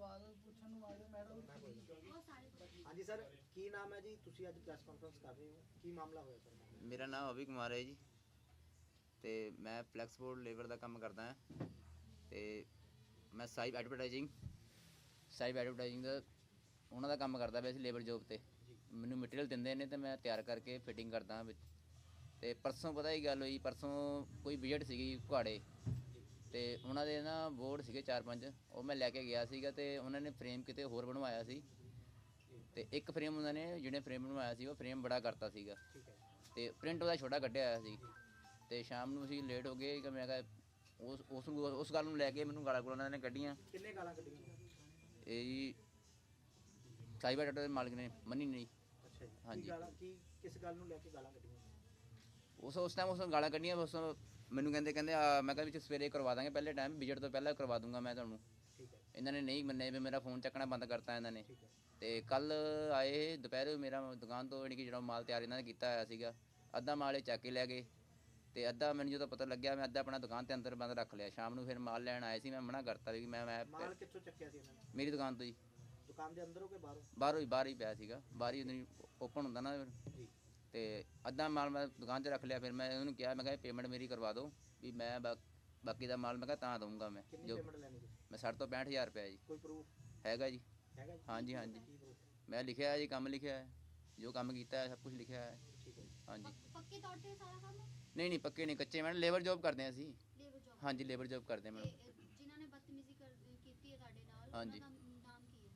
ਸਵਾਲ ਪੁੱਛਣ ਨੂੰ ਆਏ ਮੈਡਮ? ਹਾਂਜੀ ਸਰ ਕੀ ਨਾਮ ਹੈ ਜੀ? ਤੁਸੀਂ ਅੱਜ ਪ੍ਰੈਸ ਕਾਨਫਰੰਸ ਕਰ ਰਹੇ ਹੋ। ਕੀ ਮਾਮਲਾ ਹੋਇਆ ਸਰ? ਮੇਰਾ ਨਾਮ ਅਭੀ ਕੁਮਾਰ ਹੈ ਜੀ। ਤੇ ਮੈਂ ਫਲੈਕਸਬੋਰਡ ਲੇਬਰ ਦਾ ਕੰਮ ਕਰਦਾ ਹਾਂ। ਤੇ ਮੈਂ ਸਾਈਬ ਐਡਵਰਟਾਈਜ਼ਿੰਗ ਸਾਈਬ ਐਡਵਰਟਾਈਜ਼ਿੰਗ ਦਾ ਉਹਨਾਂ ਦਾ ਕੰਮ ਕਰਦਾ ਵੈਸੇ ਲੇਬਰ ਜੋਬ ਤੇ। ਮੈਨੂੰ ਮਟੀਰੀਅਲ ਦਿੰਦੇ ਨੇ ਤੇ ਮੈਂ ਤਿਆਰ ਕਰਕੇ ਫਿਟਿੰਗ ਕਰਦਾ ਹਾਂ ਵਿੱਚ। ਤੇ ਪਰਸੋਂ ਪਤਾ ਹੀ ਗੱਲ ਹੋਈ ਪਰਸੋਂ ਕੋਈ ਵਿਜ਼ਿਟ ਸੀਗੀ ਘੁਆੜੇ ਤੇ ਉਹਨਾਂ ਦੇ ਨਾ ਬੋਰਡ ਸੀਗੇ ਚਾਰ ਪੰਜ ਉਹ ਮੈਂ ਲੈ ਕੇ ਗਿਆ ਸੀਗਾ ਤੇ ਉਹਨਾਂ ਨੇ ਫਰੇਮ ਕਿਤੇ ਹੋਰ ਬਣਵਾਇਆ ਸੀ। ਤੇ ਇੱਕ ਫਰੇਮ ਉਹਨਾਂ ਨੇ ਜਿਹੜੇ ਫਰੇਮ ਬਣਵਾਇਆ ਸੀ ਉਹ ਫਰੇਮ ਬੜਾ ਕਰਤਾ ਸੀਗਾ। ਤੇ ਪ੍ਰਿੰਟ ਉਹਦਾ ਛੋਟਾ ਕੱਢਿਆ ਹੋਇਆ ਸੀ। ਤੇ ਸ਼ਾਮ ਨੂੰ ਅਸੀਂ ਲੇਟ ਹੋ ਗਏ ਕਿ ਮੈਂ ਕਿਹਾ ਉਸ ਉਸ ਨੂੰ ਉਸ ਗੱਲ ਨੂੰ ਲੈ ਕੇ ਮੈਨੂੰ ਗਾਲਾਂ ਗੁਲਾਂ ਉਹਨਾਂ ਨੇ ਕੱਢੀਆਂ। ਕਿੰਨੇ ਗਾਲਾਂ ਕੱਢੀਆਂ? ਇਹ ਜੀ ਸਾਈਬਰ ਡਾਟਾ ਦੇ ਮਾਲਕ ਨੇ ਮੰਨੀ ਨਹੀਂ। ਅੱਛਾ ਜੀ। ਹਾਂਜੀ। ਗਾਲਾਂ ਕੀ ਕਿਸ ਗੱਲ ਨੂੰ ਲੈ ਕੇ ਗਾਲਾਂ ਕੱਢੀਆਂ? ਉਸ ਉਸ ਟਾਈਮ ਉਸ ਨੂੰ ਗਾਲਾਂ ਕੱਢੀਆਂ ਉਸ ਤੋਂ ਮੈਨੂੰ ਕਹਿੰਦੇ ਕਹਿੰਦੇ ਆ, ਮੈਂ ਕਿਹਾ ਵਿੱਚ ਸਵੇਰੇ ਕਰਵਾ ਦਾਂਗੇ ਪਹਿਲੇ ਟਾਈਮ ਵਿਜਿਟ ਤੋਂ ਪਹਿਲਾਂ ਕਰਵਾ ਦੂੰਗਾ ਮੈਂ ਤੁਹਾਨੂੰ। ਠੀਕ ਹੈ। ਇਹਨਾਂ ਨੇ ਨਹੀਂ ਮੰਨੇ ਵੀ ਮੇਰਾ ਫੋਨ ਚੱਕਣਾ ਬੰਦ ਕਰਤਾ ਇਹਨਾਂ ਨੇ। ਠੀਕ ਹੈ। ਤੇ ਕੱਲ ਆਏ ਦੁਪਹਿਰ ਮੇਰਾ ਦੁਕਾਨ ਤੋਂ ਯਾਨੀ ਕਿ ਜਿਹੜਾ ਮਾਲ ਤਿਆਰ ਇਹਨਾਂ ਨੇ ਕੀਤਾ ਹੋਇਆ ਸੀਗਾ ਅੱਧਾ ਮਾਲ ਇਹ ਚੱਕ ਕੇ ਲੈ ਗਏ। ਤੇ ਅੱਧਾ ਮੈਨੂੰ ਜਦੋਂ ਪਤਾ ਲੱਗਿਆ ਮੈਂ ਅੱਧਾ ਆਪਣਾ ਦੁਕਾਨ ਤੇ ਅੰਦਰ ਬੰਦ ਰੱਖ ਲਿਆ। ਸ਼ਾਮ ਨੂੰ ਫਿਰ ਮਾਲ ਲੈਣ ਆਏ ਸੀ ਮੈਂ ਮਨਾ ਕਰਤਾ ਵੀ ਮੈਂ ਮੈਂ ਮਾਲ ਕਿੱਥੋਂ ਚੱਕਿਆ ਸੀ ਇਹਨਾਂ ਨੇ? ਮੇਰੀ ਦੁਕਾਨ ਤੋਂ ਜੀ ਦੁਕਾਨ ਦੇ ਅੰਦਰੋਂ ਕਿ ਬਾਹਰੋਂ? ਬਾਹਰੋਂ ਹੀ ਬਾਹਰ ਹੀ ਪਿਆ ਸੀਗਾ। ਬਾਹਰ ਹੀ ਓਪਨ ਹੁੰਦਾ ਨਾ ਜੀ ਤੇ ਅੱਧਾ ਮਾਲ ਮੈਂ ਦੁਕਾਨ 'ਚ ਰੱਖ ਲਿਆ ਫਿਰ ਮੈਂ ਉਹਨੂੰ ਕਿਹਾ ਮੈਂ ਕਿਹਾ ਪੇਮੈਂਟ ਮੇਰੀ ਕਰਵਾ ਦਿਓ ਵੀ ਮੈਂ ਬਾ- ਬਾਕੀ ਦਾ ਮਾਲ ਮੈਂ ਕਿਹਾ ਤਾਂ ਦਊਂਗਾ ਮੈਂ ਕਿੰਨੀ ਜੋ ਪੇਮੈਂਟ ਲੈਣੀ ਤੁਸੀਂ? ਮੈਂ 60 ਤੋਂ 65000 ਰੁਪਏ ਜੀ। ਕੋਈ ਪ੍ਰੂਫ ਹੈਗਾ ਜੀ। ਹੈਗਾ ਜੀ? ਹਾਂਜੀ ਹਾਂਜੀ। ਕੀ proof? ਮੈਂ ਲਿਖਿਆ ਹੈ ਜੀ ਕੰਮ ਲਿਖਿਆ ਹੈ ਜੋ ਕੰਮ ਕੀਤਾ ਹੈ ਸਭ ਕੁਝ ਲਿਖਿਆ ਹੈ। ਠੀਕ ਹੈ ਜੀ। ਹਾਂਜੀ। ਪੱਕੇ ਤੌਰ ਤੇ ਸਾਰਾ ਕੰਮ ਨਹੀਂ ਨਹੀਂ ਪੱਕੇ ਨਹੀਂ ਕੱਚੇ ਮੈਂ ਲੇਬਰ ਜੌਬ ਕਰਦੇ ਹਾਂ ਅਸੀਂ। ਲੇਬਰ ਜੌਬ ਹਾਂਜੀ ਲੇਬਰ ਜੌਬ ਕਰਦੇ ਹਾਂ ਤੇ ਮੈਂ ਅ, ਜਿਨ੍ਹਾਂ ਨੇ ਬਦਤਮੀਜ਼ੀ ਕਰ ਕੀਤੀ ਹੈ ਤੁਹਾਡੇ ਨਾਲ ਹਾਂਜੀ। ਉਹਨਾਂ ਦਾ ਨਾਮ ਕੀ ਹੈ?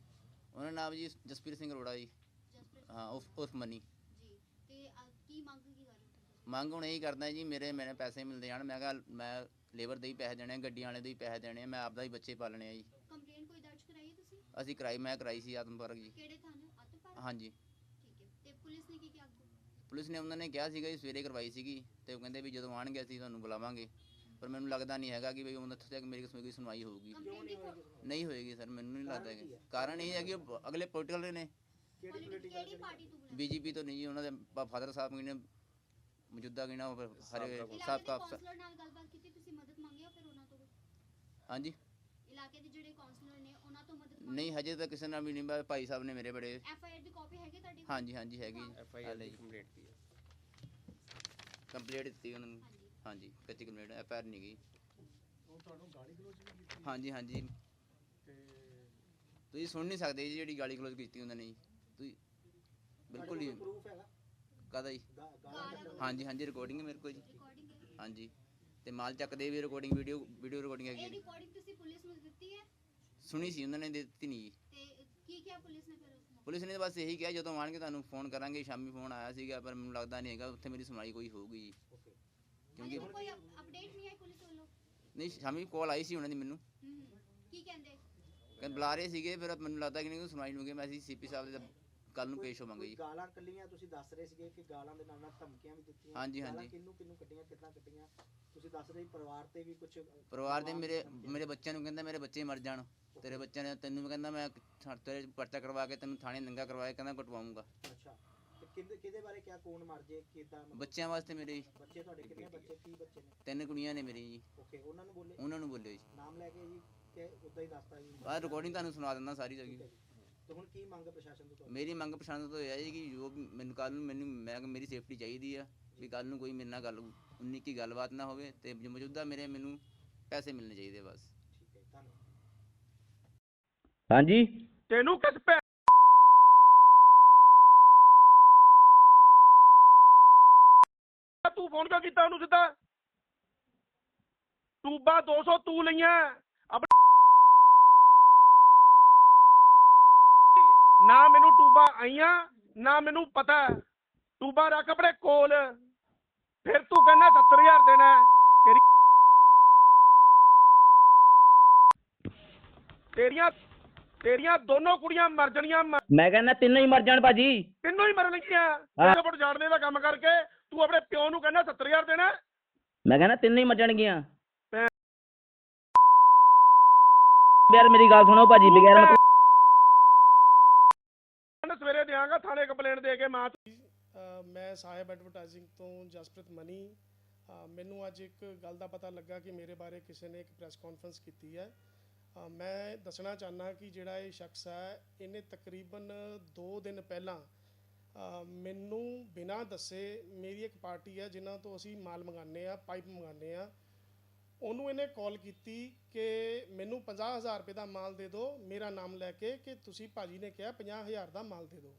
ਉਹਨਾਂ ਦਾ ਨਾਮ ਜੀ ਜਸਪੀਰ ਸਿੰਘ ਅਰੋੜਾ ਜੀ। ਜਸਪ੍ਰੀਤ ਹਾਂ ਉਫ ਉਫ ਮਨੀ ਜੀ ਤੇ ਅ, ਕੀ ਮੰਗ ਕੀ ਕਰ ਰਹੇ ਹੋ ਤੁਸੀਂ? ਮੰਗ ਹੁਣ ਇਹੀ ਕਰਦਾ ਜੀ ਮੇਰੇ ਮੈਨੂੰ ਪੈਸੇ ਮਿਲਦੇ ਜਾਣ। ਮੈਂ ਕਿਹਾ ਮੈਂ ਲੇਬਰ ਦੇ ਹੀ ਪੈਸੇ ਦੇਣੇ ਆ, ਗੱਡੀਆਂ ਵਾਲੇ ਦੇ ਹੀ ਪੈਸੇ ਦੇਣੇ ਆ, ਮੈਂ ਆਪਦਾ ਹੀ ਬੱਚੇ ਪਾਲਣੇ ਆ ਜੀ। ਕੰਪਲੇਂਟ ਕੋਈ ਦਰਜ ਕਰਾਈ ਹੈ ਤੁਸੀਂ? ਅਸੀਂ ਕਰਾਈ ਮੈਂ ਕਰਾਈ ਸੀ ਆਤਮਪਰਕ ਜੀ। ਕਿਹੜੇ ਥਾਣੇ ਆਤਪਾਰ ਹਾਂਜੀ। ਠੀਕ ਹੈ। ਤੇ ਪੁਲਿਸ ਨੇ ਕੀ ਕੀ ਅੱਗੋਂ? ਪੁਲਿਸ ਨੇ ਉਹਨਾਂ ਨੇ ਕਿਹਾ ਸੀਗਾ ਜੀ ਸਵੇਰੇ ਕਰਵਾਈ ਸੀਗੀ ਤੇ ਉਹ ਕਹਿੰਦੇ ਵੀ ਜਦੋਂ ਆਣਗੇ ਅਸੀਂ ਤੁਹਾਨੂੰ ਬੁਲਾਵਾਂਗੇ। ਪਰ ਮੈਨੂੰ ਲੱਗਦਾ ਨਹੀਂ ਹੈਗਾ ਕਿ ਵੀ ਉਹਨਾਂ ਉੱਥੇ ਤੱਕ ਮੇਰੀ ਕਿਸਮ ਕੋਈ ਸੁਣਵਾਈ ਹੋਊਗੀ। ਨਹੀਂ ਹੋਏਗੀ ਕੰਪਲੇਂਟ ਸੁਣਵਾਈ? ਨਹੀਂ ਹੋਏਗੀ ਸਰ ਮੈਨੂੰ ਨਹੀਂ ਲੱਗਦਾ ਹੈਗਾ? ਕਾਰਨ ਇਹ ਹੈ ਕਿ ਉਹ ਅਗਲੇ ਪੋਲੀਟੀਕਲ ਨੇ। ਕਿਹੜੀ ਪਾਰਟੀ ਤੋਂ ਬੁਲਾਇਆ? ਬੀਜੇਪੀ ਤੋਂ ਨਹੀਂ ਜੀ ਉਹਨਾਂ ਦੇ ਫਾਦਰ ਸਾਹਿਬ ਨੇ ਮੌਜੂਦਾ ਉਹ ਹਰੇ ਇਲਾਕੇ ਸਾਹਿਬ ਦੇ ਕਾ ਕਾਉਂਸਲਰ ਨਾਲ ਗੱਲਬਾਤ ਕੀਤੀ ਤੁਸੀਂ ਮਦਦ ਮੰਗੀ ਹੋ ਫਿਰ ਉਹਨਾਂ ਤੋਂ ਹਾਂਜੀ। ਇਲਾਕੇ ਦੇ ਜਿਹੜੇ ਕਾਉਂਸਲਰ ਨੇ ਉਹਨਾਂ ਤੋਂ ਮਦਦ ਮੰਗੀ? ਨਹੀਂ ਹਜੇ ਤਾਂ ਕਿਸੇ ਨਾਲ ਵੀ ਨਹੀਂ ਬਸ ਭਾਈ ਸਾਹਿਬ ਨੇ ਮੇਰੇ ਬੜੇ ਐਫ ਆਈ ਆਰ ਦੀ ਕਾਪੀ ਹੈਗੀ ਤੁਹਾਡੇ ਕੋਲ ਹਾਂਜੀ ਹਾਂਜੀ ਹੈਗੀ। ਐਫ ਆਈ ਆਰ ਦੀ ਕੰਪਲੀਟ ਕੀ ਹੈ ਕੰਪਲੀਟ ਦਿੱਤੀ ਉਹਨਾਂ ਨੂੰ। ਹਾਂਜੀ। ਹਾਂਜੀ ਕੱਚੀ ਕੰਪਲੀਟ ਐਫ ਆਰ ਨਹੀਂ ਗਈ। ਉਹ ਤੁਹਾਨੂੰ ਗਾਲੀ ਗਲੋਚ ਵੀ ਕੀਤੀ? ਹਾਂਜੀ ਹਾਂਜੀ। ਤੇ ਤੁਸੀਂ ਸੁਣ ਨਹੀਂ ਸਕਦੇ ਜੀ ਜਿਹੜੀ ਗਾਲੀ ਕਲੋਜ਼ ਕੀਤੀ ਉਹਨਾਂ ਨੇ ਜੀ। ਤੁਸੀਂ ਬਿਲਕੁਲ ਹੀ ਪ੍ਰੂਫ ਹੈਗਾ? ਕਾਹਦਾ ਜੀ? ਹਾਂਜੀ ਹਾਂਜੀ ਰਿਕਾਰਡਿੰਗ ਹੈ ਮੇਰੇ ਕੋਲ ਜੀ। ਹਾਂਜੀ। ਤੇ ਮਾਲ ਚੱਕਦੇ ਵੀ ਰਿਕਾਰਡਿੰਗ ਵੀਡੀਓ ਵੀਡੀਓ ਰਿਕਾਰਡਿੰਗ ਹੈਗੀ ਇਹ ਹੈ ਜੀ। ਰਿਕਾਰਡਿੰਗ ਤੁਸੀਂ ਪੁਲਿਸ ਨੂੰ ਦਿੱਤੀ ਹੈ? ਸੁਣੀ ਸੀ ਉਹਨਾਂ ਨੇ ਦੇ ਦਿੱਤੀ ਨਹੀਂ ਜੀ। ਤੇ ਕੀ ਕਿਹਾ ਪੁਲਿਸ ਨੇ ਫਿਰ ਉਸ ਮੌਕੇ ਪੁਲਿਸ ਨੇ ਤਾਂ ਬਸ ਇਹੀ ਕਿਹਾ ਜਦੋਂ ਆਣਗੇ ਤੁਹਾਨੂੰ ਫੋਨ ਕਰਾਂਗੇ ਸ਼ਾਮੀ ਫੋਨ ਆਇਆ ਸੀਗਾ ਪਰ ਮੈਨੂੰ ਲੱਗਦਾ ਨਹੀਂ ਹੈਗਾ ਉੱਥੇ ਮੇਰੀ ਸੁਣਵਾਈ ਕੋਈ ਹੋਊਗੀ ਜੀ. ਕਿਉਂਕਿ ਕਿਉਂਕਿ ਕੋਈ ਅਪਡੇਟ ਨਹੀਂ ਆਈ ਪੁਲਿਸ ਵੱਲੋਂ? ਨਹੀਂ ਸ਼ਾਮੀ ਕਾਲ ਆਈ ਸੀ ਉਹਨਾਂ ਦੀ ਮੈਨੂੰ। ਹੂੰ। ਕੀ ਕਹਿੰਦੇ? ਕਹਿੰਦੇ ਬੁਲਾ ਰਹੇ ਸੀਗੇ ਫਿਰ ਮੈਨੂੰ ਲੱਗਦਾ ਕਿ ਨਹੀਂ ਕੋਈ ਸੁਣਵਾਈ ਨਹੀਂ ਹੋਊਗੀ। ਮੈਂ ਅਸੀਂ ਸੀਪੀ ਸਾਹਿਬ ਦੇ ਕੱਲ ਨੂੰ ਪੇਸ਼ ਹੋਵਾਂਗੇ ਜੀ। ਗਾਲਾਂ ਕੱਲੀਆਂ ਤੁਸੀਂ ਦੱਸ ਰਹੇ ਸੀਗੇ ਕਿ ਗਾਲਾਂ ਦੇ ਨਾਲ ਨਾਲ ਧਮਕੀਆਂ ਵੀ ਦਿੱਤੀਆਂ। ਹਾਂਜੀ, ਗਾਲਾਂ ਹਾਂਜੀ। ਕਿੰਨੂੰ ਕਿੰਨੂੰ ਕੱਢੀਆਂ ਕਿੱਦਾਂ ਕੱਢੀਆਂ? ਤੁਸੀਂ ਦੱਸ ਰਹੇ ਸੀ ਪਰਿਵਾਰ ਤੇ ਵੀ ਕੁਝ ਪਰਿਵਾਰ ਦੇ ਮੇਰੇ ਮੇਰੇ ਬੱਚਿਆਂ ਨੂੰ ਕਹਿੰਦਾ ਮੇਰੇ ਬੱਚੇ ਮਰ ਜਾਣ। ਤੇਰੇ ਬੱਚਿਆਂ ਨੇ ਤੈਨੂੰ ਕਹਿੰਦਾ ਮੈਂ ਥਾ- ਤੇਰੇ ਪਰਚਾ ਕਰਵਾ ਕੇ ਤੈਨੂੰ ਥਾਣੇ ਨੰਗਾ ਕਰਵਾ ਕੇ ਕਹਿੰਦਾ ਕਟਵਾਉਂਗਾ। ਅੱਛਾ। ਤੇ ਕਿਹਦੇ ਕਿਹਦੇ ਬਾਰੇ ਕਿਆ ਕੌਣ ਮਰ ਜੇ ਕਿਦਾਂ ਬੱਚਿਆਂ ਵਾਸਤੇ ਮੇਰੇ ਜੀ। ਬੱਚੇ ਤੁਹਾਡੇ ਕਿੰਨੇ ਬੱਚੇ? ਕੀ ਬੱਚੇ ਨੇ? ਤਿੰਨ ਕੁੜੀਆਂ ਨੇ ਮੇਰੀ ਜੀ। ਓਕੇ ਉਹਨਾਂ ਨੂੰ ਬੋਲੇ ਉਹਨਾਂ ਨੂੰ ਬੋਲਿਓ ਜੀ। ਨਾਮ ਲੈ ਕੇ ਜੀ ਕਿ ਉਦਾਂ ਹੀ ਦੱਸਤਾ ਜੀ। ਆਹ ਰਿਕਾਰਡਿੰਗ ਤੁਹਾਨੂੰ ਸੁਣਾ ਦਿੰਦਾ ਸਾਰੀ ਠੀਕ ਜਗੀ ਹੈ ਜੀ। ਤੇ ਹੁਣ ਕੀ ਮੰਗ ਪ੍ਰਸ਼ਾਸਨ ਤੋਂ ਤੁਹਾਡੀ? ਮੇਰੀ ਮੰਗ ਪਛਾਣ ਤੋਂ ਇਹ ਹੈ ਜੀ ਕਿ ਜੋ ਵੀ ਮੈਨੂੰ ਕੱਲ ਨੂੰ ਮੈਨੂੰ ਮੈਂ ਮੇਰੀ ਸੇਫਟੀ ਚਾਹੀਦੀ ਆ ਵੀ ਕੱਲ ਨੂੰ ਕੋਈ ਮੇਰੇ ਨਾਲ ਗੱਲ ਉਨੀ ਕੀ ਗੱਲਬਾਤ ਨਾ ਹੋਵੇ ਤੇ ਜੋ ਮੌਜੂਦਾ ਮੇਰੇ ਮੈਨੂੰ ਪੈਸੇ ਮਿਲਣੇ ਚਾਹੀਦੇ ਬਸ। ਠੀਕ ਹੈ ਜੀ, ਧੰਨਵਾਦ। ਹਾਂਜੀ? ਤੈਨੂੰ ਕਿਸ ਪੈ ਤੂੰ ਫੋਨ ਕਿਉਂ ਕੀਤਾ ਉਹਨੂੰ ਸਿੱਧਾ? ਟੂਬਾ 200 ਤੂੰ ਲਈਆਂ ਆਪਣੀ ਨਾ ਮੈਨੂੰ ਟੂਬਾ ਆਈਆਂ ਨਾ ਮੈਨੂੰ ਪਤਾ। ਟੂਬਾ ਰੱਖ ਆਪਣੇ ਕੋਲ ਫਿਰ ਤੂੰ ਕਹਿੰਦਾ 70000 ਦੇਣਾ। ਤੇਰੀ ਤੇਰੀਆਂ ਤੇਰੀਆਂ ਦੋਨੋਂ ਕੁੜੀਆਂ ਮਰ ਜਾਣੀਆਂ ਮ- ਕਹਿੰਦਾ ਤਿੰਨੋਂ ਹੀ ਮਰ ਜਾਣ ਭਾਜੀ ਤਿੰਨੋਂ ਹੀ ਮਰਨਗੀਆਂ ਹਾਂ। ਪਾਸਪੋਰਟ ਜਾਣਨੇ ਦਾ ਕੰਮ ਕਰਕੇ ਤੂੰ ਆਪਣੇ ਪਿਓ ਨੂੰ ਕਹਿੰਦਾ 70000 ਦੇਣਾ? ਮੈਂ ਕਹਿੰਦਾ ਤਿੰਨੋਂ ਹੀ ਮਰ ਜਾਣਗੀਆਂ ਯਾਰ ਮੇਰੀ ਗੱਲ ਸੁਣੋ ਭਾਜੀ ਬਗੈਰ ਮਤਲਬ ਥਾਣੇ ਕੰਪਲੇਂਟ ਦੇ ਕੇ ਮਾਂ ਮੈਂ ਸਾਹਿਬ ਐਡਵਰਟਾਈਜ਼ਿੰਗ ਤੋਂ ਜਸਪ੍ਰੀਤ ਮਨੀ। ਮੈਨੂੰ ਅੱਜ ਇੱਕ ਗੱਲ ਦਾ ਪਤਾ ਲੱਗਾ ਕਿ ਮੇਰੇ ਬਾਰੇ ਕਿਸੇ ਨੇ ਇੱਕ ਪ੍ਰੈਸ ਕਾਨਫਰੰਸ ਕੀਤੀ ਹੈ। ਮੈਂ ਦੱਸਣਾ ਚਾਹਨਾ ਕਿ ਜਿਹੜਾ ਇਹ ਸ਼ਖਸ ਹੈ, ਇਹਨੇ ਤਕਰੀਬਨ 2 ਦਿਨ ਪਹਿਲਾਂ ਮੈਨੂੰ ਬਿਨਾਂ ਦੱਸੇ ਮੇਰੀ ਇੱਕ ਪਾਰਟੀ ਹੈ, ਜਿਨ੍ਹਾਂ ਤੋਂ ਅਸੀਂ ਮਾਲ ਮੰਗਾਉਂਦੇ ਆ ਪਾਈਪ ਮੰਗਾਉਂਦੇ ਆ ਉਹਨੂੰ ਇਹਨੇ ਕਾਲ ਕੀਤੀ ਕਿ ਮੈਨੂੰ 50000 ਰੁਪਏ ਦਾ ਮਾਲ ਦੇ ਦਿਓ, ਮੇਰਾ ਨਾਮ ਲੈ ਕੇ ਕਿ ਤੁਸੀਂ ਭਾਜੀ ਨੇ ਕਿਹਾ 50000 ਦਾ ਮਾਲ ਦੇ ਦਿਓ।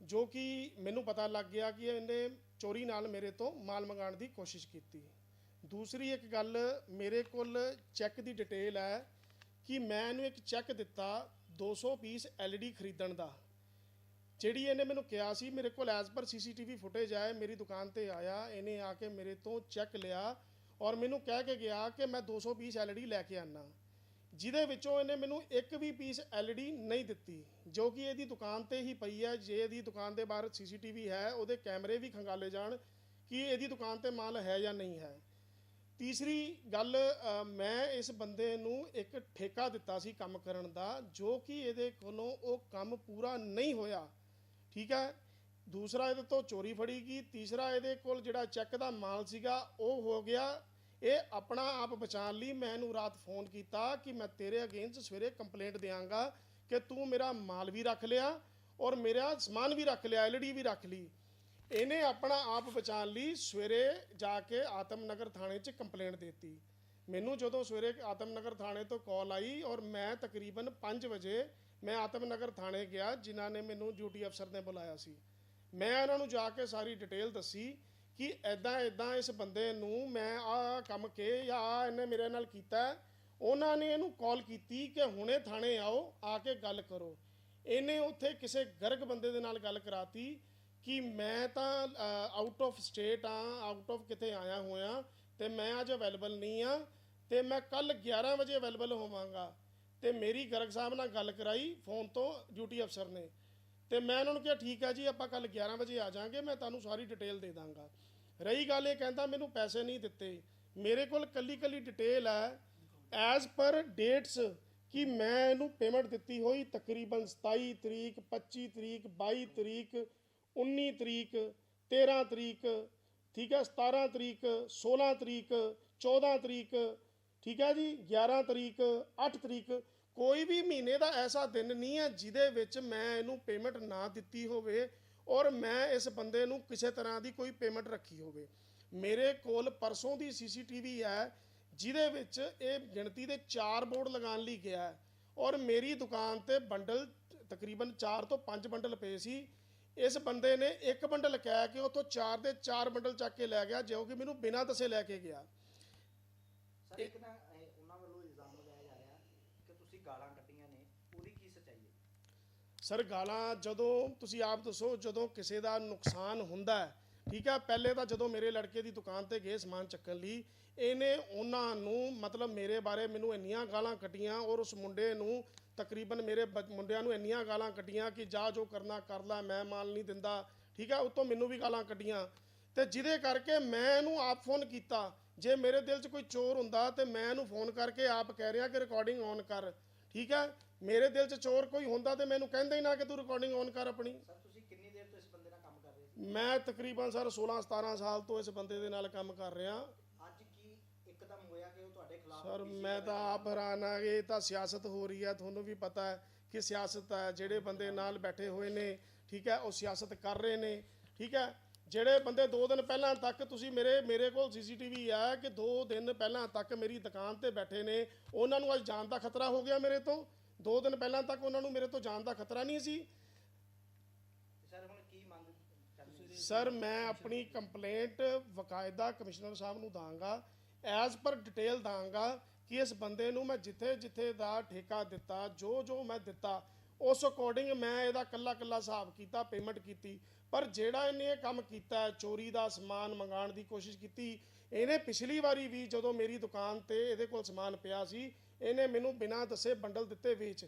ਜੋ ਕਿ ਮੈਨੂੰ ਪਤਾ ਲੱਗ ਗਿਆ ਕਿ ਇਹਨੇ ਚੋਰੀ ਨਾਲ ਮੇਰੇ ਤੋਂ ਮਾਲ ਮੰਗਾਉਣ ਦੀ ਕੋਸ਼ਿਸ਼ ਕੀਤੀ। ਦੂਸਰੀ ਇੱਕ ਗੱਲ, ਮੇਰੇ ਕੋਲ ਚੈੱਕ ਦੀ ਡਿਟੇਲ ਹੈ ਕਿ ਮੈਂ ਇਹਨੂੰ ਇੱਕ ਚੈੱਕ ਦਿੱਤਾ 200 ਪੀਸ LED ਖਰੀਦਣ ਦਾ। ਜਿਹੜੀ ਇਹਨੇ ਮੈਨੂੰ ਕਿਹਾ ਸੀ, ਮੇਰੇ ਕੋਲ ਐਜ਼ ਪਰ ਸੀਸੀਟੀਵੀ ਫੁਟੇਜ ਹੈ, ਮੇਰੀ ਦੁਕਾਨ ਤੇ ਆਇਆ, ਇਹਨੇ ਆ ਕੇ ਮੇਰੇ ਤੋਂ ਚੈੱਕ ਲਿਆ ਔਰ ਮੈਨੂੰ ਕਹਿ ਕੇ ਗਿਆ ਕਿ ਮੈਂ 200 ਪੀਸ LED ਲੈ ਕੇ ਆਨਾ। ਜਿਹਦੇ ਵਿੱਚੋਂ ਇਹਨੇ ਮੈਨੂੰ ਇੱਕ ਵੀ ਪੀਸ LED ਨਹੀਂ ਦਿੱਤੀ, ਜੋ ਕਿ ਇਹਦੀ ਦੁਕਾਨ ਤੇ ਹੀ ਪਈ ਹੈ। ਜੇ ਇਹਦੀ ਦੁਕਾਨ ਦੇ ਬਾਹਰ ਸੀਸੀਟੀਵੀ ਹੈ, ਉਹਦੇ ਕੈਮਰੇ ਵੀ ਖੰਗਾਲੇ ਜਾਣ ਕਿ ਇਹਦੀ ਦੁਕਾਨ ਤੇ ਮਾਲ ਹੈ ਜਾਂ ਨਹੀਂ ਹੈ। ਤੀਸਰੀ ਗੱਲ ਮੈਂ ਇਸ ਬੰਦੇ ਨੂੰ ਇੱਕ ਠੇਕਾ ਦਿੱਤਾ ਸੀ ਕੰਮ ਕਰਨ ਦਾ, ਜੋ ਕਿ ਇਹਦੇ ਕੋਲੋਂ ਉਹ ਕੰਮ ਪੂਰਾ ਨਹੀਂ ਹੋਇਆ। ਠੀਕ ਹੈ? ਦੂਸਰਾ ਇਹਦੇ ਤੋਂ ਚੋਰੀ ਫੜੀ ਗਈ। ਤੀਸਰਾ ਇਹਦੇ ਕੋਲ ਜਿਹੜਾ ਚੈੱਕ ਦਾ ਮਾਲ ਸੀਗਾ, ਉਹ ਹੋ ਗਿਆ। ਇਹ ਆਪਣਾ ਆਪ ਬਚਾਉਣ ਲਈ ਮੈਂ ਇਹਨੂੰ ਰਾਤ ਫੋਨ ਕੀਤਾ ਕਿ ਮੈਂ ਤੇਰੇ ਅਗੇਂਸਟ ਸਵੇਰੇ ਕੰਪਲੇਂਟ ਦਿਆਂਗਾ ਕਿ ਤੂੰ ਮੇਰਾ ਮਾਲ ਵੀ ਰੱਖ ਲਿਆ ਔਰ ਮੇਰਾ ਸਮਾਨ ਵੀ ਰੱਖ ਲਿਆ ਐਲਡੀ ਵੀ ਰੱਖ ਲਈ। ਇਹਨੇ ਆਪਣਾ ਆਪ ਬਚਾਉਣ ਲਈ ਸਵੇਰੇ ਜਾ ਕੇ ਆਤਮਨਗਰ ਥਾਣੇ 'ਚ ਕੰਪਲੇਂਟ ਦਿੱਤੀ। ਮੈਨੂੰ ਜਦੋਂ ਸਵੇਰੇ ਆਤਮਨਗਰ ਥਾਣੇ ਤੋਂ ਕਾਲ ਆਈ ਔਰ ਮੈਂ ਤਕਰੀਬਨ 5 ਵਜੇ ਮੈਂ ਆਤਮਨਗਰ ਥਾਣੇ ਗਿਆ, ਜਿਨ੍ਹਾਂ ਨੇ ਮੈਨੂੰ ਡਿਊਟੀ ਅਫਸਰ ਨੇ ਬੁਲਾਇਆ ਸੀ। ਮੈਂ ਉਹਨਾਂ ਨੂੰ ਜਾ ਕੇ ਸਾਰੀ ਡਿਟੇਲ ਦੱਸੀ ਕਿ ਐਦਾਂ ਐਦਾਂ ਇਸ ਬੰਦੇ ਨੂੰ ਮੈਂ ਆ ਕੰਮ ਕੇ ਜਾਂ ਆਹ ਇਹਨੇ ਮੇਰੇ ਨਾਲ ਕੀਤਾ ਉਹਨਾਂ ਨੇ ਇਹਨੂੰ ਕਾਲ ਕੀਤੀ ਕਿ ਹੁਣੇ ਥਾਣੇ ਆਓ, ਆ ਕੇ ਗੱਲ ਕਰੋ। ਇਹਨੇ ਉੱਥੇ ਕਿਸੇ ਗਰਗ ਬੰਦੇ ਦੇ ਨਾਲ ਗੱਲ ਕਰਾਤੀ ਕਿ ਮੈਂ ਤਾਂ ਆਊਟ ਆਫ ਸਟੇਟ ਆ ਆਊਟ ਆਫ ਕਿਤੇ ਆਇਆ ਹੋਇਆ ਤੇ ਮੈਂ ਅੱਜ ਅਵੇਲੇਬਲ ਨਹੀਂ ਆ ਤੇ ਮੈਂ ਕੱਲ 11 ਵਜੇ ਅਵੇਲੇਬਲ ਹੋਵਾਂਗਾ। ਤੇ ਮੇਰੀ ਗਰਗ ਸਾਹਿਬ ਨਾਲ ਗੱਲ ਕਰਾਈ ਫੋਨ ਤੋਂ ਡਿਊਟੀ ਅਫਸਰ ਨੇ। ਤੇ ਮੈਂ ਉਹਨਾਂ ਨੂੰ ਕਿਹਾ, ਠੀਕ ਹੈ ਜੀ, ਆਪਾਂ ਕੱਲ 11 ਵਜੇ ਆ ਜਾਾਂਗੇ, ਮੈਂ ਤੁਹਾਨੂੰ ਸਾਰੀ ਡਿਟੇਲ ਦੇ ਦਾਂਗਾ। ਰਹੀ ਗੱਲ ਇਹ ਕਹਿੰਦਾ, ਮੈਨੂੰ ਪੈਸੇ ਨਹੀਂ ਦਿੱਤੇ। ਮੇਰੇ ਕੋਲ ਕੱਲੀ ਕੱਲੀ ਡਿਟੇਲ ਹੈ ਐਜ਼ ਪਰ ਡੇਟਸ ਕਿ ਮੈਂ ਇਹਨੂੰ ਪੇਮੈਂਟ ਦਿੱਤੀ ਹੋਈ, ਤਕਰੀਬਨ 27 ਤਰੀਕ 25 ਤਰੀਕ 22 ਤਰੀਕ 19 ਤਰੀਕ 13 ਤਰੀਕ, ਠੀਕ ਹੈ 17 ਤਰੀਕ 16 ਤਰੀਕ 14 ਤਰੀਕ, ਠੀਕ ਹੈ ਜੀ 11 ਤਰੀਕ 8 ਤਰੀਕ ਕੋਈ ਵੀ ਮਹੀਨੇ ਦਾ ਐਸਾ ਦਿਨ ਨਹੀਂ ਹੈ ਜਿਹਦੇ ਵਿੱਚ ਮੈਂ ਇਹਨੂੰ ਪੇਮੈਂਟ ਨਾ ਦਿੱਤੀ ਹੋਵੇ ਔਰ ਮੈਂ ਇਸ ਬੰਦੇ ਨੂੰ ਕਿਸੇ ਤਰ੍ਹਾਂ ਦੀ ਕੋਈ ਪੇਮੈਂਟ ਰੱਖੀ ਹੋਵੇ। ਮੇਰੇ ਕੋਲ ਪਰਸੋਂ ਦੀ ਸੀਸੀਟੀਵੀ ਹੈ ਜਿਹਦੇ ਵਿੱਚ ਇਹ ਗਿਣਤੀ ਦੇ 4 ਬੋਰਡ ਲਗਾਉਣ ਲਈ ਗਿਆ ਹੈ ਔਰ ਮੇਰੀ ਦੁਕਾਨ ਤੇ ਬੰਡਲ ਤਕਰੀਬਨ 4 ਤੋਂ 5 ਬੰਡਲ ਪਏ ਸੀ। ਇਸ ਬੰਦੇ ਨੇ ਇੱਕ ਬੰਡਲ ਕਹਿ ਕੇ ਉੱਥੋਂ 4 ਦੇ 4 ਬੰਡਲ ਚੱਕ ਕੇ ਲੈ ਗਿਆ, ਜੋ ਕਿ ਮੈਨੂੰ ਬਿਨਾਂ ਦੱਸੇ ਲੈ ਕੇ ਗਿਆ। ਸਰ, ਇੱਕ ਨਾ ਇਹ ਉਹਨਾਂ ਵੱਲੋਂ ਇਲਜ਼ਾਮ ਲਗਾਇਆ ਜਾ ਰਿਹਾ ਕਿ ਤੁਸੀਂ ਗਾਲਾਂ ਕੱਢੀਆਂ ਨੇ ਉਹਦੀ ਕੀ ਸੱਚਾਈ ਹੈ ਸਰ ਗਾਲਾਂ ਜਦੋਂ ਤੁਸੀਂ ਆਪ ਦੱਸੋ ਜਦੋਂ ਕਿਸੇ ਦਾ ਨੁਕਸਾਨ ਹੁੰਦਾ ਹੈ, ਠੀਕ ਹੈ, ਪਹਿਲੇ ਤਾਂ ਜਦੋਂ ਮੇਰੇ ਲੜਕੇ ਦੀ ਦੁਕਾਨ ਤੇ ਗਏ ਸਮਾਨ ਚੱਕਣ ਲਈ, ਇਹਨੇ ਉਹਨਾਂ ਨੂੰ ਮਤਲਬ ਮੇਰੇ ਬਾਰੇ ਮੈਨੂੰ ਇੰਨੀਆਂ ਗਾਲਾਂ ਕੱਢੀਆਂ ਔਰ ਉਸ ਮੁੰਡੇ ਨੂੰ ਤਕਰੀਬਨ ਮੇਰੇ ਬ- ਮੁੰਡਿਆਂ ਨੂੰ ਇੰਨੀਆਂ ਗਾਲਾਂ ਕੱਢੀਆਂ ਕਿ ਜਾ ਜੋ ਕਰਨਾ ਕਰ ਲੈ, ਮੈਂ ਮਾਲ ਨਹੀਂ ਦਿੰਦਾ, ਠੀਕ ਹੈ, ਉਤੋਂ ਮੈਨੂੰ ਵੀ ਗਾਲਾਂ ਕੱਢੀਆਂ। ਤੇ ਜਿਹਦੇ ਕਰਕੇ ਮੈਂ ਇਹਨੂੰ ਆਪ ਫੋਨ ਕੀਤਾ, ਜੇ ਮੇਰੇ ਦਿਲ 'ਚ ਕੋਈ ਚੋਰ ਹੁੰਦਾ ਤੇ ਮੈਂ ਇਹਨੂੰ ਫੋਨ ਕਰਕੇ ਆਪ ਕਹਿ ਰਿਹਾ ਕਿ ਰਿਕਾਰਡਿੰਗ ਔਨ ਕਰ। ਠੀਕ ਹੈ ਮੇਰੇ ਦਿਲ 'ਚ ਚੋਰ ਕੋਈ ਹੁੰਦਾ ਤੇ ਮੈਨੂੰ ਕਹਿੰਦਾ ਹੀ ਨਾ ਕਿ ਤੂੰ ਰਿਕਾਰਡਿੰਗ ਔਨ ਕਰ ਆਪਣੀ। ਸਰ ਤੁਸੀਂ ਕਿੰਨੀ ਦੇਰ ਤੋਂ ਇਸ ਬੰਦੇ ਨਾਲ ਕੰਮ ਕਰ ਰਹੇ ਸੀ? ਮੈਂ ਤਕਰੀਬਨ ਸਰ 16 17 ਸਾਲ ਤੋਂ ਇਸ ਬੰਦੇ ਦੇ ਨਾਲ ਕੰਮ ਕਰ ਰਿਹਾ। ਅੱਜ ਕੀ ਇੱਕਦਮ ਹੋਇਆ ਕਿ ਉਹ ਤੁਹਾਡੇ ਖਿਲਾਫ ਸਰ ਮੈਂ ਤਾਂ ਆਪ ਹੈਰਾਨ ਆ ਇਹ ਤਾਂ ਸਿਆਸਤ ਹੋ ਰਹੀ ਹੈ ਤੁਹਾਨੂੰ ਵੀ ਪਤਾ ਹੈ ਕਿ ਸਿਆਸਤ ਹੈ ਜਿਹੜੇ ਬੰਦੇ ਨਾਲ ਬੈਠੇ ਹੋਏ ਨੇ ਠੀਕ ਹੈ ਉਹ ਸਿਆਸਤ ਕਰ ਰਹੇ ਨੇ ਠੀਕ ਹੈ। ਜਿਹੜੇ ਬੰਦੇ 2 ਦਿਨ ਪਹਿਲਾਂ ਤੱਕ ਤੁਸੀਂ ਮੇਰੇ ਮੇਰੇ ਕੋਲ ਸੀਸੀਟੀਵੀ ਹੈ ਕਿ 2 ਦਿਨ ਪਹਿਲਾਂ ਤੱਕ ਮੇਰੀ ਦੁਕਾਨ ਤੇ ਬੈਠੇ ਨੇ ਉਹਨਾਂ ਨੂੰ ਅੱਜ ਜਾਨ ਦਾ ਖਤਰਾ ਹੋ ਗਿਆ ਮੇਰੇ ਤੋਂ? 2 ਦਿਨ ਪਹਿਲਾਂ ਤੱਕ ਉਹਨਾਂ ਨੂੰ ਮੇਰੇ ਤੋਂ ਜਾਨ ਦਾ ਖਤਰਾ ਨਹੀਂ ਸੀ? ਸਰ ਹੁਣ ਕੀ ਮੰਗ ਕਰਨੀ? ਸਰ ਮੈਂ ਆਪਣੀ ਕੰਪਲੇਂਟ ਵਕਾਇਦਾ ਕਮਿਸ਼ਨਰ ਸਾਹਿਬ ਨੂੰ ਦਾਂਗਾ ਐਜ਼ ਪਰ ਡਿਟੇਲ ਦਾਂਗਾ ਕਿ ਇਸ ਬੰਦੇ ਨੂੰ ਮੈਂ ਜਿੱਥੇ ਜਿੱਥੇ ਦਾ ਠੇਕਾ ਦਿੱਤਾ ਜੋ ਜੋ ਮੈਂ ਦਿੱਤਾ ਉਸ ਅਕੋਰਡਿੰਗ ਮੈਂ ਇਹਦਾ ਕੱਲਾ ਕੱਲਾ ਹਿਸਾਬ ਕੀਤਾ ਪੇਮੈਂਟ ਕੀਤੀ ਪਰ ਜਿਹੜਾ ਇਹਨੇ ਇਹ ਕੰਮ ਕੀਤਾ ਹੈ, ਚੋਰੀ ਦਾ ਸਮਾਨ ਮੰਗਾਉਣ ਦੀ ਕੋਸ਼ਿਸ਼ ਕੀਤੀ ਇਹਨੇ ਪਿਛਲੀ ਵਾਰੀ ਵੀ ਜਦੋਂ ਮੇਰੀ ਦੁਕਾਨ ਤੇ ਇਹਦੇ ਕੋਲ ਸਮਾਨ ਪਿਆ ਸੀ ਇਹਨੇ ਮੈਨੂੰ ਬਿਨਾਂ ਦੱਸੇ ਬੰਡਲ ਦਿੱਤੇ ਵੇਚ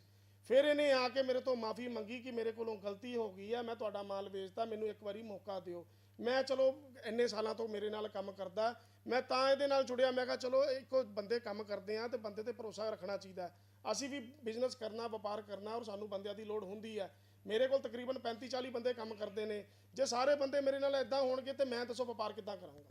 ਫਿਰ ਇਹਨੇ ਆ ਕੇ ਮੇਰੇ ਤੋਂ ਮਾਫੀ ਮੰਗੀ ਕਿ ਮੇਰੇ ਕੋਲੋਂ ਗਲਤੀ ਹੋ ਗਈ ਹੈ ਮੈਂ ਤੁਹਾਡਾ ਮਾਲ ਵੇਚਦਾ ਮੈਨੂੰ ਇੱਕ ਵਾਰੀ ਮੌਕਾ ਦਿਓ ਮੈਂ ਚਲੋ ਇੰਨੇ ਸਾਲਾਂ ਤੋਂ ਮੇਰੇ ਨਾਲ ਕੰਮ ਕਰਦਾ ਮੈਂ ਤਾਂ ਇਹਦੇ ਨਾਲ ਜੁੜਿਆ ਮੈਂ ਕਿਹਾ ਚਲੋ ਇੱਕੋ ਬੰਦੇ ਕੰਮ ਕਰਦੇ ਆ ਤੇ ਬੰਦੇ ਤੇ ਭਰੋਸਾ ਰੱਖਣਾ ਚਾਹੀਦਾ ਹੈ। ਅਸੀਂ ਵੀ ਬਿਜ਼ਨਸ ਕਰਨਾ, ਵਪਾਰ ਕਰਨਾ ਔਰ ਸਾਨੂੰ ਬੰਦਿਆਂ ਦੀ ਲੋੜ ਹੁੰਦੀ ਹੈ। ਮੇਰੇ ਕੋਲ ਤਕਰੀਬਨ 35 40 ਬੰਦੇ ਕੰਮ ਕਰਦੇ ਨੇ। ਜੇ ਸਾਰੇ ਬੰਦੇ ਮੇਰੇ ਨਾਲ ਇਦਾਂ ਹੋਣਗੇ ਤੇ ਮੈਂ ਦੱਸੋ ਵਪਾਰ ਕਿੱਦਾਂ ਕਰਾਂਗਾ?